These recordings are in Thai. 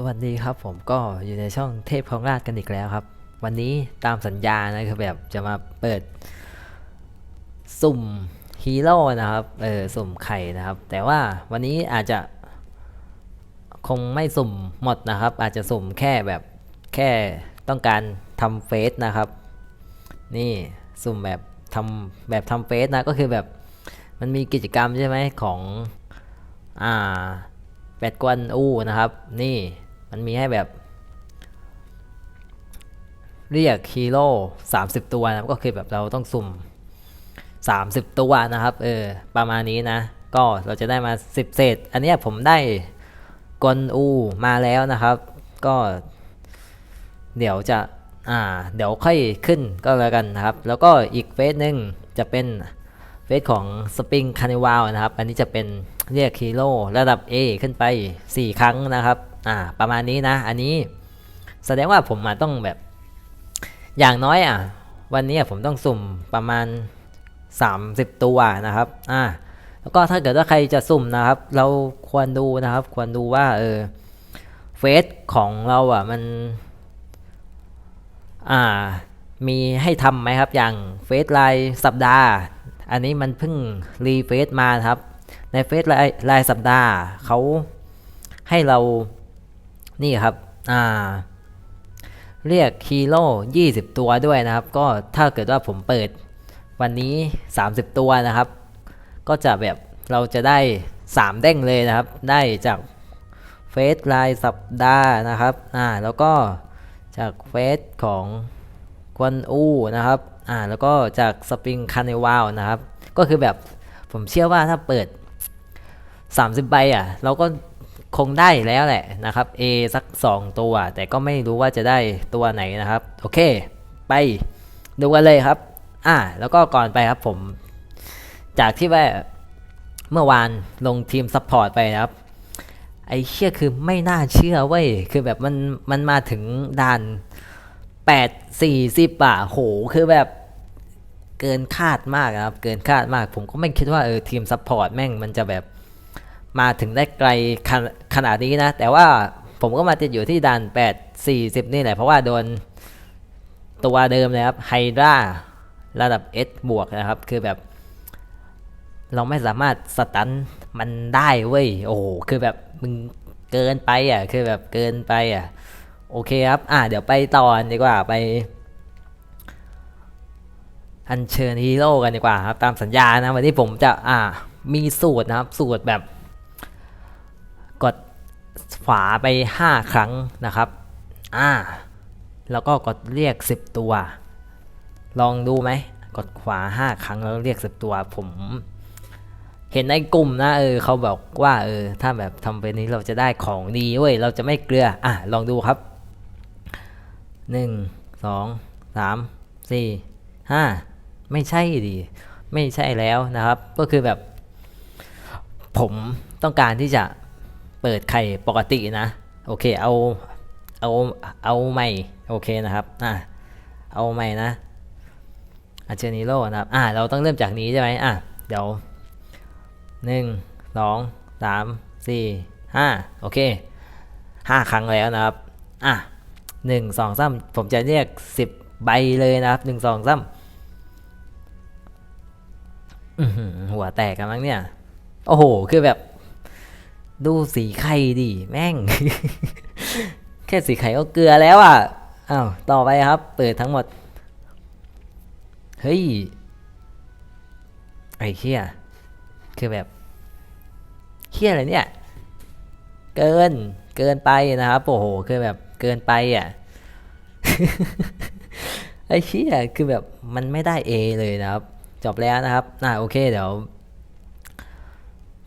สวัสดีครับผมก็อยู่ในช่องเทพของราชกันอีกแล้วครับ วันนี้ตามสัญญานะคือแบบจะมาเปิด สุ่มฮีโร่นะครับเออสุ่มไข่นะครับ แต่ว่าวันนี้อาจจะคงไม่สุ่มหมดนะครับ อาจจะสุ่มแค่แบบแค่ต้องการทำเฟสนะครับ นี่สุ่มแบบทำแบบทำเฟสนะก็คือแบบมันมีกิจกรรมใช่ไหมของอ่าแปดกวนอู้นะครับ นี่ มันมีให้แบบ เรียกฮีโร่30ตัวนะครับก็คือแบบเราต้องสุ่ม30ตัวนะครับ เออ ประมาณนี้นะ ก็เราจะได้มา10เศษ อันนี้ผมได้กวนอูมาแล้วนะครับ ก็ เดี๋ยวจะ อ่า เดี๋ยวค่อยขึ้นก็แล้วกันนะครับ แล้วก็อีกเฟสหนึ่งจะเป็นเฟสของ Spring Carnival นะครับ อันนี้จะเป็นเรียกฮีโร่ระดับ A ขึ้นไป 4 ครั้งนะครับ อ่า ประมาณนี้นะ อันนี้แสดงว่าผมมาต้องแบบ อย่างน้อยอะ วันนี้ผมต้องสุ่มประมาณ 30 ตัวนะครับ อ่า แล้วก็ถ้าเกิดว่าใครจะสุ่มนะครับ เราควรดูนะครับ ควรดูว่า เออ เฟสของเราอะ มัน อ่า มีให้ทำไหมครับ อย่างเฟสรายสัปดาห์ อันนี้มันเพิ่งรีเฟซมาครับ ในเฟซรายรายสัปดาห์เขาให้เรา นี่ครับอ่าเรียกฮีโร่20 ตัวด้วยนะครับ ก็ถ้าเกิดว่าผมเปิดวันนี้ 30 ตัวนะครับ ก็จะแบบเราจะได้ 3 เด้งเลยนะครับ ได้จากเฟซรายสัปดาห์นะครับอ่าแล้วก็จากเฟซของควนอูนะครับอ่าแล้วก็จากสปริงคาร์นิวัลนะครับ ก็คือแบบผมเชื่อว่าถ้าเปิด 30 ใบอะ เราก็ คงได้แล้วแหละนะครับ A สัก 2 ตัว แต่ก็ไม่รู้ว่าจะได้ตัวไหนนะครับ โอเค ไปดูกันเลยครับ อ่า แล้วก็ก่อนไปครับผม จากที่ว่าเมื่อวานลงทีมซัพพอร์ตไปนะครับ ไอ้เชี่ยคือไม่น่าเชื่อเว้ย คือแบบมันมันมาถึงด่าน 8 40อะโห คือแบบเกินคาดมากนะครับ เกินคาดมาก ผมก็ไม่คิดว่าเออทีมซัพพอร์ตแม่งมันจะแบบ มาถึงได้ไกลขนขนาดนี้นะ แต่ว่าผมก็มาติดอยู่ที่ด่าน8 40 นี่แหละ เพราะว่าโดนตัวเดิมเลยครับไฮดราระดับ S บวกนะครับ คือแบบ เราไม่สามารถสตันมันได้เว้ย โอ้คือแบบมึงเกินไปอะ คือแบบเกินไปอะ โอเคครับ อ่าเดี๋ยวไปต่อดีกว่าไป อัญเชิญฮีโร่กันดีกว่าครับ ตามสัญญานะ วันนี้ผมจะอ่ามีสูตรนะครับ สูตรแบบ วาไป 5 ครั้งนะครับอ่าแล้วก็กดเรียก 10 ตัว ลองดูไหมกดขวา 5 ครั้งแล้วเรียก 10 ตัวผม เห็นในกลุ่มนะเออเขาบอกว่าเออถ้าแบบทำไปนี้เราจะได้ของดีเว้ยเราจะไม่เกลืออะลองดูครับหนึ่งสองสามสี่ห้าไม่ใช่ดิไม่ใช่แล้วนะครับ ก็คือแบบ ผมต้องการที่จะ เปิดไข่ปกตินะ โอเคเอาเอาเอาใหม่โอเคนะครับอะเอาใหม่นะอาเจนิโร่นะครับอะเราต้องเริ่มจากนี้ใช่ไหมอะเดี๋ยวหนึ่งสองสามสี่ห้าโอเคห้าครั้งแล้วนะครับอะหนึ่งสองสามผมจะเรียกสิบใบเลยนะครับหนึ่งสองสามหัวแตกกันมั้งเนี่ย โอ้โห คือแบบ ดูสีไข่ดิแม่ง แค่สีไข่ก็เกลือแล้วอะอ้าวต่อไปครับ เปิดทั้งหมด เฮ้ย ไอ้เคี้ยคือแบบเคี้ยอะไรเนี่ย เกินเกินไปนะครับโอ้โหคือแบบเกินไปอะไอ้เชี่ยคือแบบมันไม่ได้ A เลยนะครับ จบแล้วนะครับอ่าโอเคเดี๋ยว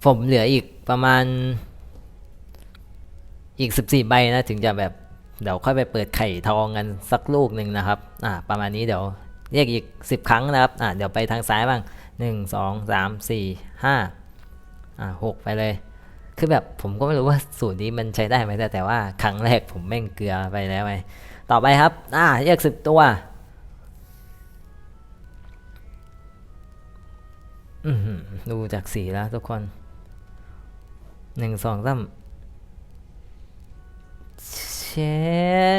ผมเหลืออีกประมาณ อีก 14 ใบนะ ถึงจะแบบเดี๋ยวค่อยไปเปิดไข่ทองกันสักลูกหนึ่งนะครับ อ่า ประมาณนี้เดี๋ยวเรียกอีก 10 ครั้งนะครับ อ่าเดี๋ยวไปทางซ้ายบ้าง 1 2 3 4 5อ่า6ไปเลย คือแบบผมก็ไม่รู้ว่าสูตรนี้มันใช้ได้ไหมแต่แต่ว่าครั้งแรกผมแม่งเกลือไปแล้วไงต่อไปครับ อ่าเรียกสิบตัวอือหือดูจากสีแล้วทุกคน หนึ่งสองสามเช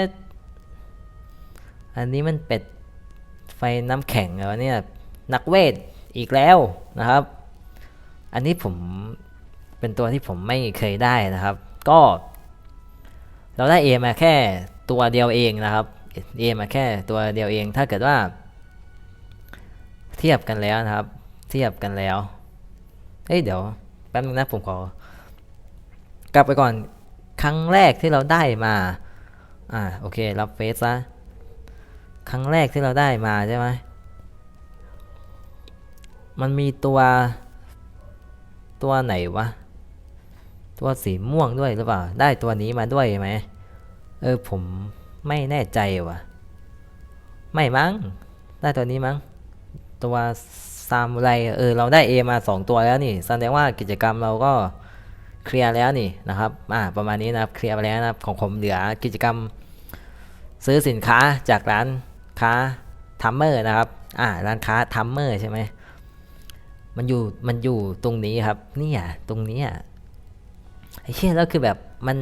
ดอันนี้มันเป็ดไฟน้ำแข็งเหรอเนี่ย นักเวทอีกแล้วนะครับ อันนี้ผมเป็นตัวที่ผมไม่เคยได้นะครับ ก็ เราได้เอมาแค่ตัวเดียวเองนะครับเอมาแค่ตัวเดียวเอง ถ้าเกิดว่า เทียบกันแล้วนะครับ เทียบกันแล้วเฮ้ยเดี๋ยวแป๊บนึงนะผมขอ กลับไปก่อนครั้งแรกที่เราได้มาอ่าโอเครับเฟซซะครั้งแรกที่เราได้มาใช่ไหมมันมีตัว ตัวไหนวะ ตัวสีม่วงด้วยหรือเปล่า ได้ตัวนี้มาด้วยไหมเออผมไม่แน่ใจว่ะ ไม่มั้ง ได้ตัวนี้มั้ง ตัวซามูไรเออเราได้ A มา2ตัวแล้วนี่แสดงว่ากิจกรรมเราก็ เคลียร์แล้วนี่นะครับอ่าประมาณนี้นะครับเคลียร์ไปแล้วนะครับของผมเหลือกิจกรรม ซื้อสินค้าจากร้านค้าทัมเมอร์นะครับอ่าร้านค้าทัมเมอร์ใช่ไหมมันอยู่มันอยู่ตรงนี้ครับเนี่ยตรงนี้ยไอ้เชี่ยแล้วคือแบบมัน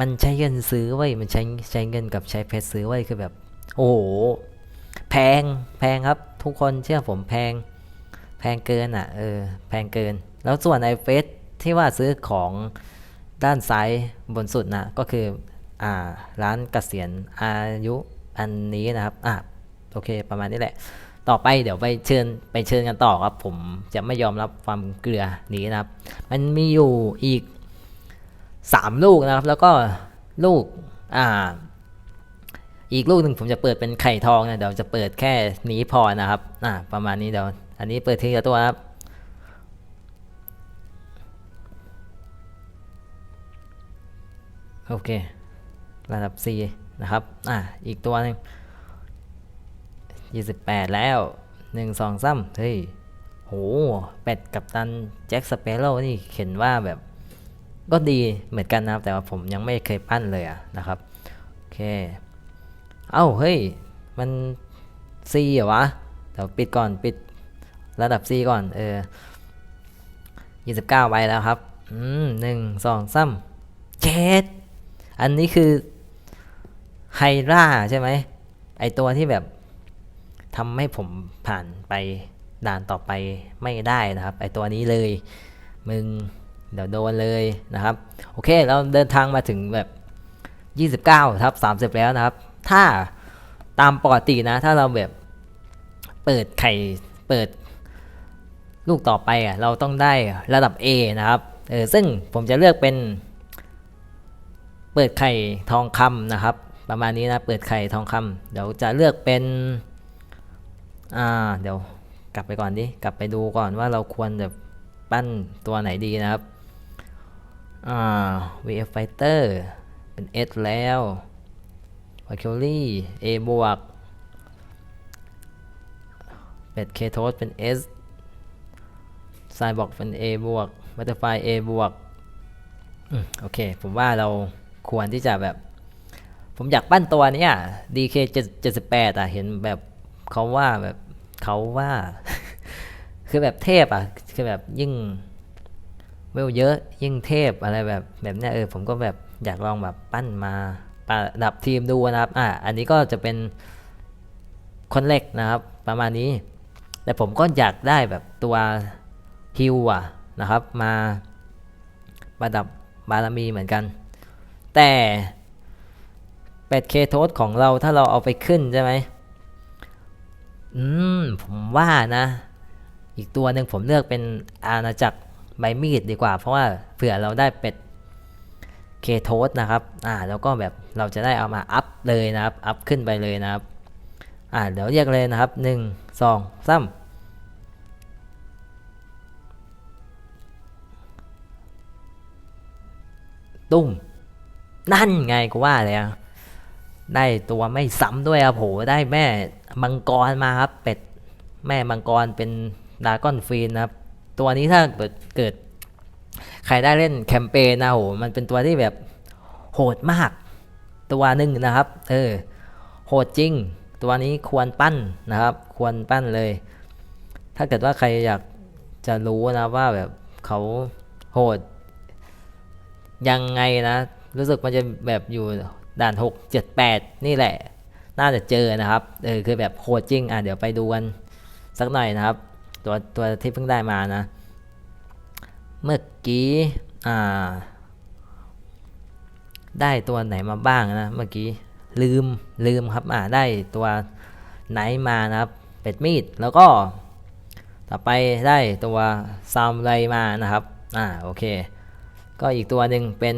มันใช้เงินซื้อไว้มันใช้ใช้เงินกับใช้เพชรซื้อไว้คือแบบ โอ้โหแพงแพงครับ ทุกคนเชื่อผมแพง แพงเกินอะเออแพงเกิน แล้วส่วนไอเฟสที่ว่าซื้อของด้านซ้ายบนสุดนะก็คืออ่าร้านเกษียณอายุอันนี้นะครับอะโอเคประมาณนี้แหละ ต่อไปเดี๋ยวไปเชิญไปเชิญกันต่อครับ ผมจะไม่ยอมรับความเกลือนี้นะครับ มันมีอยู่อีกสามลูกนะครับ แล้วก็ลูกอ่าอีกลูกหนึ่งผมจะเปิดเป็นไข่ทองนะเดี๋ยวจะเปิดแค่นี้พอนะครับอ่าประมาณนี้เดี๋ยวอันนี้เปิดทีละตัวครับ โอเค ระดับ C นะครับ อ่าอีกตัวหนึ่ง28 แล้ว 1 2 3 เฮ้ย โห เป็ดกับตันแจ็คสเปโร่นี่เห็นว่าแบบ ก็ดีเหมือนกันนะแต่ว่าผมยังไม่เคยปั้นเลยอะนะครับ โอเค เอ้า เฮ้ย มัน C เหรอวะ เดี๋ยวปิดก่อน ปิดระดับ C ก่อน เออ 29ใบแล้วครับ อืมหนึ่งสองสามเจ็ด อันนี้คือไฮราใช่ไหมไอตัวที่แบบทำให้ผมผ่านไปด่านต่อไปไม่ได้นะครับ ไอตัวนี้เลย มึงเดี๋ยวโดนเลยนะครับ โอเค เราเดินทางมาถึงแบบ 29ทับ 30 แล้วนะครับ ถ้าตามปกตินะ ถ้าเราแบบเปิดไข่เปิดลูกต่อไปอะเราต้องได้ระดับ A นะครับ เออซึ่งผมจะเลือกเป็น เปิดไข่ทองคำนะครับ ประมาณนี้นะเปิดไข่ทองคำเดี๋ยวจะเลือกเป็นอ่าเดี๋ยวกลับไปก่อนดิกลับไปดูก่อนว่าเราควรแบบปั้นตัวไหนดีนะครับอ่า VF Fighter เป็น S แล้ว v a c u l y A บวกเป็ด K t o s เป็น S ไซบอกเป็น A บวก Butterfly A บวกโอเค ผมว่าเรา ควรที่จะแบบ ผมอยากปั้นตัวเนี้ย DK 78อะเห็นแบบเขาว่าแบบเขาว่า คือแบบเทพอะ คือแบบยิ่งเวลเยอะยิ่งเทพอะไรแบบแบบเนี้ยเออผมก็แบบอยากลองแบบปั้นมาประดับทีมดูนะครับอะอันนี้ก็จะเป็นคนเล็กนะครับ ประมาณนี้ แต่ผมก็อยากได้แบบตัวฮิวอะนะครับ มาประดับบารมีเหมือนกัน แต่เป็ดเคโทสของเราถ้าเราเอาไปขึ้นใช่ไหมอืม ผมว่านะ อีกตัวหนึ่งผมเลือกเป็นอาณาจักรใบมีดดีกว่า เพราะว่าเผื่อเราได้เป็ดเคโทสนะครับ อ่า แล้วก็แบบเราจะได้เอามาอัพเลยนะครับ อัพขึ้นไปเลยนะครับ อ่า เดี๋ยวเรียกเลยนะครับหนึ่งสองสามตุ้ม นั่นไงกูว่าเลยอะได้ตัวไม่ซ้ำด้วยครับโหได้แม่มังกรมาครับ เป็ดแม่มังกรเป็นดากอนฟีนนะครับ ตัวนี้ถ้าเกิดเกิด ใครได้เล่นแคมเปญนะโหมันเป็นตัวที่แบบโหดมาก ตัวหนึ่งนะครับ เออโหดจริง ตัวนี้ควรปั้นนะครับ ควรปั้นเลย ถ้าเกิดว่าใครอยากจะรู้นะว่าแบบเขาโหดยังไงนะ รู้สึกมันจะแบบอยู่ด่านหกเจ็ดแปดนี่แหละ น่าจะเจอนะครับเออคือแบบโหดจริงอะเดี๋ยวไปดูกันสักหน่อยนะครับ ตัวตัวที่เพิ่งได้มานะ เมื่อกี้อ่า ได้ตัวไหนมาบ้างนะ เมื่อกี้ลืมลืมครับอ่าได้ตัวไหนมานะครับ เป็ดมีดแล้วก็ต่อไปได้ตัวซามไรมานะครับ อ่า โอเค ก็อีกตัวหนึ่งเป็น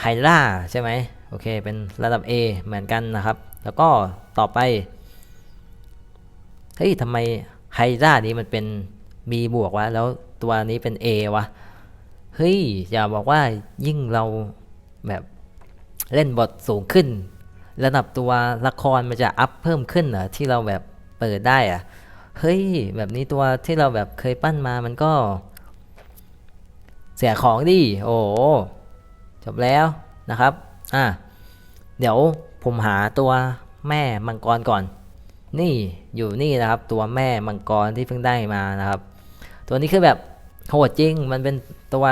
ไฮล่าใช่ไหมโอเค เป็นระดับ A เหมือนกันนะครับ แล้วก็ต่อไป เฮ้ยทำไมไฮล่านี้มันเป็น B บวกวะ แล้วตัวนี้เป็น A วะ เฮ้ย อย่าบอกว่ายิ่งเราแบบเล่นบทสูงขึ้น ระดับตัวละครมันจะอัพเพิ่มขึ้นเหรอที่เราแบบเปิดได้อะเฮ้ย แบบนี้ตัวที่เราแบบเคยปั้นมามันก็ เสียของดิ โอ้ จบแล้วนะครับ อะเดี๋ยวผมหาตัวแม่มังกรก่อน นี่อยู่นี่นะครับ ตัวแม่มังกรที่เพิ่งได้มานะครับ ตัวนี้คือแบบโหดจริง มันเป็นตัว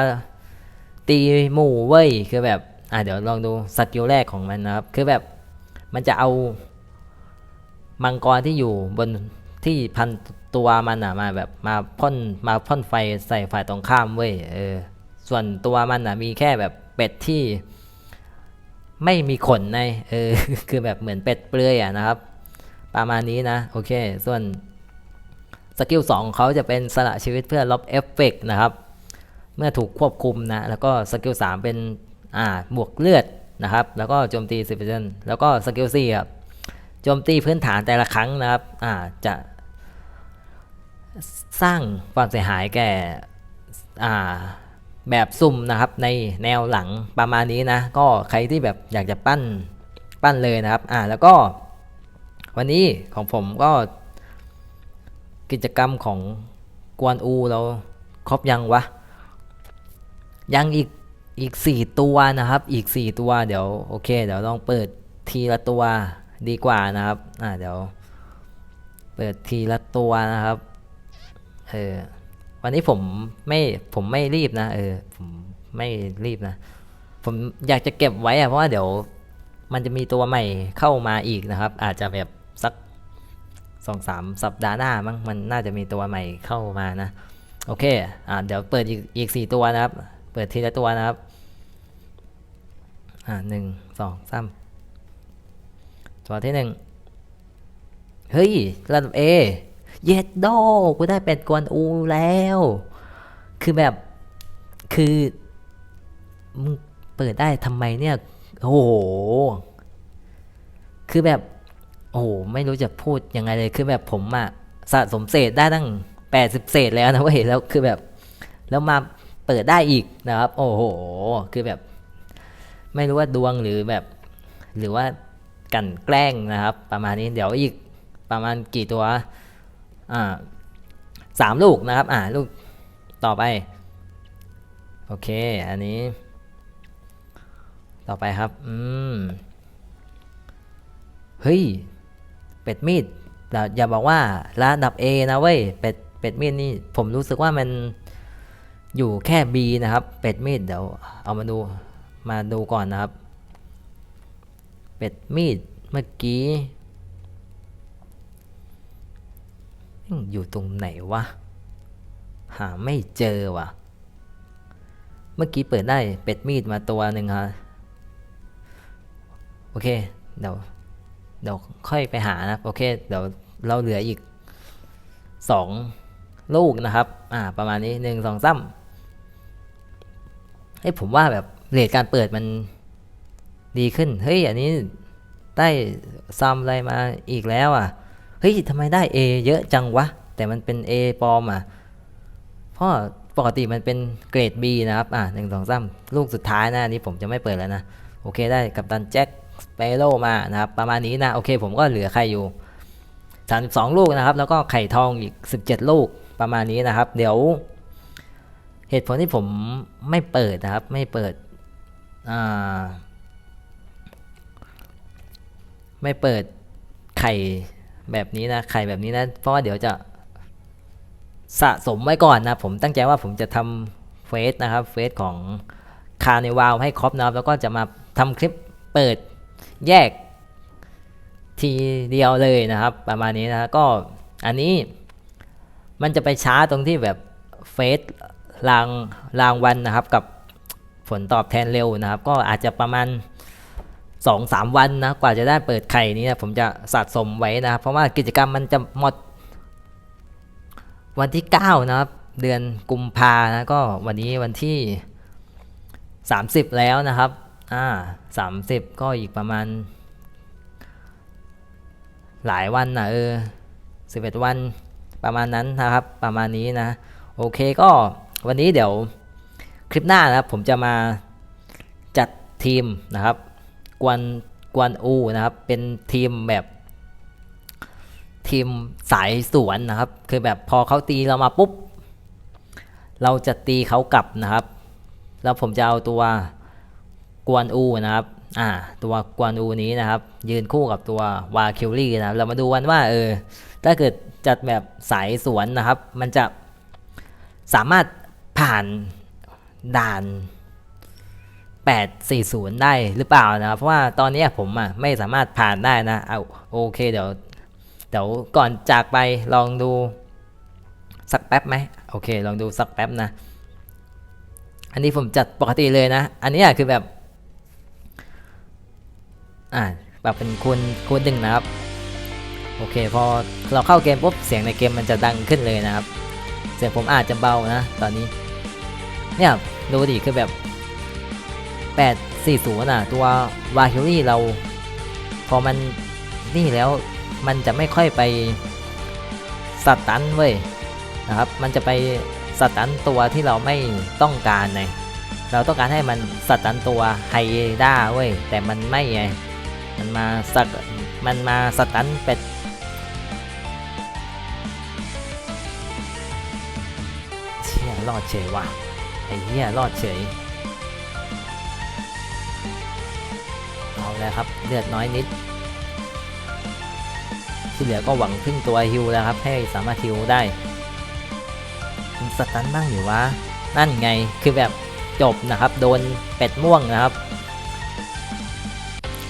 ตีหมู่เว้ย คือแบบ อะเดี๋ยวลองดูสกิลแรกของมันนะครับ คือแบบมันจะเอามังกรที่อยู่บนที่พันตัวมันอะมาแบบมาพ่นมาพ่นไฟใส่ฝ่ายตรงข้ามเว้ย เออ ส่วนตัวมันอะมีแค่แบบ เป็ดที่ไม่มีขนในเออคือแบบเหมือนเป็ดเปลือยอะนะครับ ประมาณนี้นะ โอเค ส่วนสกิล2เขาจะเป็นสละชีวิตเพื่อลบเอฟเฟกต์นะครับ เมื่อถูกควบคุมนะ แล้วก็สกิล3เป็นอ่าบวกเลือดนะครับ แล้วก็โจมตี10%แล้วก็สกิล4ครับโจมตีพื้นฐานแต่ละครั้งนะครับอ่าจะสร้างความเสียหายแก่อ่า แบบซุ่มนะครับในแนวหลังประมาณนี้นะ ก็ใครที่แบบอยากจะปั้นปั้นเลยนะครับ อ่าแล้วก็ วันนี้ของผมก็กิจกรรมของกวนอูเราครบยังวะ ยังอีกอีกสี่ตัวนะครับ อีกสี่ตัวเดี๋ยวโอเค เดี๋ยวลองเปิดทีละตัวดีกว่านะครับ อ่าเดี๋ยว เปิดทีละตัวนะครับ เออ วันนี้ผมไม่ผมไม่รีบนะเออผมไม่รีบนะ ผมอยากจะเก็บไว้อะเพราะว่าเดี๋ยวมันจะมีตัวใหม่เข้ามาอีกนะครับ อาจจะแบบสักสองสามสัปดาห์หน้ามั้งมันน่าจะมีตัวใหม่เข้ามานะ โอเคอ่าเดี๋ยวเปิดอีกอีกสี่ตัวนะครับ เปิดทีละตัวนะครับ อ่าหนึ่งสองสามตัวที่หนึ่งเฮ้ยระดับ A เย็ดโดกูได้เป็ดกวนอูแล้ว คือแบบ คือมึงเปิดได้ทำไมเนี่ย โอ้โห คือแบบ โอ้โห ไม่รู้จะพูดยังไงเลย คือแบบผมอะสะสมเศษได้ตั้งแปดสิบเศษแล้วนะเว้ย แล้วคือแบบ แล้วมาเปิดได้อีกนะครับ โอ้โห คือแบบ ไม่รู้ว่าดวงหรือแบบ หรือว่ากันแกล้งนะครับ ประมาณนี้ เดี๋ยวอีกประมาณกี่ตัว อ่าสามลูกนะครับอ่าลูกต่อไป โอเค อันนี้ ต่อไปครับ อืม เฮ้ย เป็ดมีดอย่าบอกว่าระดับ A นะเว้ย เป็ด เป็ดมีดนี่ ผมรู้สึกว่ามันอยู่แค่ B นะครับ เป็ดมีดเดี๋ยวเอามาดู มาดูก่อนนะครับ เป็ดมีดเมื่อกี้ อยู่ตรงไหนวะ หาไม่เจอวะเมื่อกี้เปิดได้เป็ดมีดมาตัวหนึ่งฮะ โอเค เดี๋ยว เดี๋ยวค่อยไปหานะ โอเค เดี๋ยวเราเหลืออีกสองลูกนะครับ อ่า ประมาณนี้หนึ่งสองซ้ำเฮ้ยผมว่าแบบเรทการเปิดมันดีขึ้น เฮ้ย อันนี้ได้ซ้ำอะไรมาอีกแล้วอะ ฮ้ยทำไมได้ A เยอะจังวะ แต่มันเป็น A ปลอมอะเพราะปกติมันเป็นเกรด B นะครับ อ่าหนึ่งสองสามลูกสุดท้ายนะนี้ผมจะไม่เปิดแล้วนะ โอเคได้กับตันแจ็คสเปโร่มานะครับ ประมาณนี้นะ โอเค ผมก็เหลือไข่อยู่ 32 ลูกนะครับ แล้วก็ไข่ทองอีก 17 ลูกประมาณนี้นะครับ เดี๋ยว เหตุผลที่ผมไม่เปิดนะครับ ไม่เปิดอ่าไม่เปิดไข่ แบบนี้นะไข่แบบนี้นะ เพราะว่าเดี๋ยวจะสะสมไว้ก่อนนะ ผมตั้งใจว่าผมจะทำเฟสนะครับเฟสของคาในวาวให้ครบนะครับ แล้วก็จะมาทำคลิปเปิดแยกทีเดียวเลยนะครับ ประมาณนี้นะก็อันนี้มันจะไปช้าตรงที่แบบเฟสรางรางวันนะครับ กับผลตอบแทนเร็วนะครับ ก็อาจจะประมาณ สองสามวันนะกว่าจะได้เปิดไข่นี้นะผมจะสะสมไว้นะครับเพราะว่ากิจกรรมมันจะหมด วันที่9นะครับเดือนกุมภานะก็วันนี้วันที่ 30 แล้วนะครับอ่า30ก็อีกประมาณ หลายวันนะเออ11วันประมาณนั้นนะครับ ประมาณนี้นะ โอเคก็วันนี้เดี๋ยวคลิปหน้านะครับผมจะมาจัดทีมนะครับ กวนกวนอูนะครับ เป็นทีมแบบ ทีมสายสวนนะครับ คือแบบพอเขาตีเรามาปุ๊บ เราจะตีเขากลับนะครับ แล้วผมจะเอาตัวกวนอูนะครับ อ่า ตัวกวนอูนี้นะครับ ยืนคู่กับตัววาคิวลี่นะครับ เรามาดูกันว่าเออ ถ้าเกิดจัดแบบสายสวนนะครับ มันจะสามารถผ่านด่าน 840 ได้หรือเปล่านะครับเพราะว่าตอนนี้ผมอะไม่สามารถผ่านได้นะเอาโอเคเดี๋ยวเดี๋ยวก่อนจากไปลองดูสักแป๊บไหมโอเค ลองดูสักแป๊บนะ อันนี้ผมจัดปกติเลยนะ อันนี้อะคือแบบ อ่าแบบเป็นคูณคูณหนึ่งนะครับ โอเค พอเราเข้าเกมปุ๊บเสียงในเกมมันจะดังขึ้นเลยนะครับ เสียงผมอาจจะเบานะ ตอนนี้ เนี่ยดูดิคือแบบ 840น่ะ ตัววาคิรี่เรา พอมันนี่แล้วมันจะไม่ค่อยไปสตันเว้ยนะครับ มันจะไปสตันตัวที่เราไม่ต้องการไงเราต้องการให้มันสตันตัวไฮด้าเว้ยแต่มันไม่ไงมันมาสักมันมาสตันเป็ดเชี่ยรอดเฉยว่ะไอ้เหี้ยรอดเฉย เอาแล้วครับเลือดน้อยนิด ที่เหลือก็หวังพึ่งตัวฮิวแล้วครับ ให้สามารถฮิวได้มีสตันบ้างอยู่วะนั่นไงคือแบบจบนะครับ โดนเป็ดม่วงนะครับ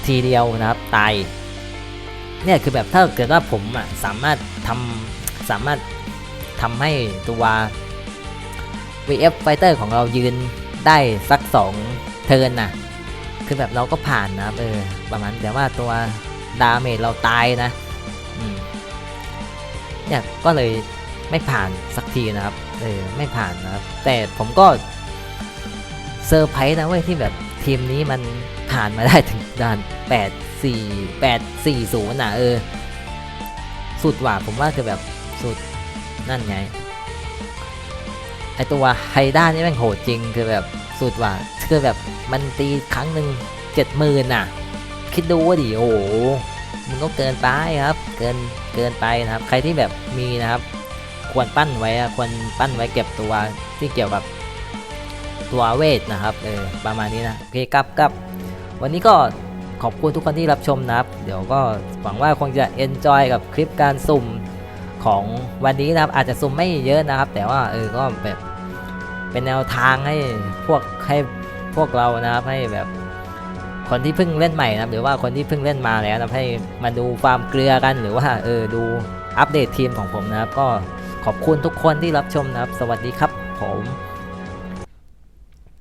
ทีเดียวนะครับตายเนี่ยคือแบบถ้าเกิดว่าผมอะสามารถทำสามารถทำให้ตัว VF Fighter ของเรายืนได้สัก 2 เทิร์นน่ะ คือแบบเราก็ผ่านนะครับเออประมาณแต่ว่าตัวดาเมจเราตายนะเนี่ยก็เลยไม่ผ่านสักทีนะครับเออไม่ผ่านนะครับ แต่ผมก็เซอร์ไพรส์นะเว้ยที่แบบทีมนี้มันผ่านมาได้ถึงด่าน8 4 8 4 0นะเออ สุดหว่ะผมว่าคือแบบสุดนั่นไงไอตัวไฮด้านี่แม่งโหดจริงคือแบบ สุดว่ะคือแบบมันตีครั้งหนึ่งเจ็ดหมื่นน่ะ คิดดูว่าดิโอ้โหมันก็เกินไปครับ เกินเกินไปนะครับ ใครที่แบบมีนะครับ ควรปั้นไว้ควรปั้นไว้เก็บตัวที่เกี่ยวกับตัวเวทนะครับเออประมาณนี้นะโอเคครับครับวันนี้ก็ขอบคุณทุกคนที่รับชมนะครับ เดี๋ยวก็หวังว่าคงจะ enjoy กับคลิปการสุ่มของวันนี้นะครับ อาจจะสุ่มไม่เยอะนะครับ แต่ว่าเออก็แบบ เป็นแนวทางให้พวกให้พวกเรานะครับให้แบบคนที่เพิ่งเล่นใหม่นะหรือว่าคนที่เพิ่งเล่นมาแล้วนะให้มาดูความเกลือกันหรือว่าเออดูอัปเดตทีมของผมนะครับ ก็ขอบคุณทุกคนที่รับชมนะครับ สวัสดีครับผม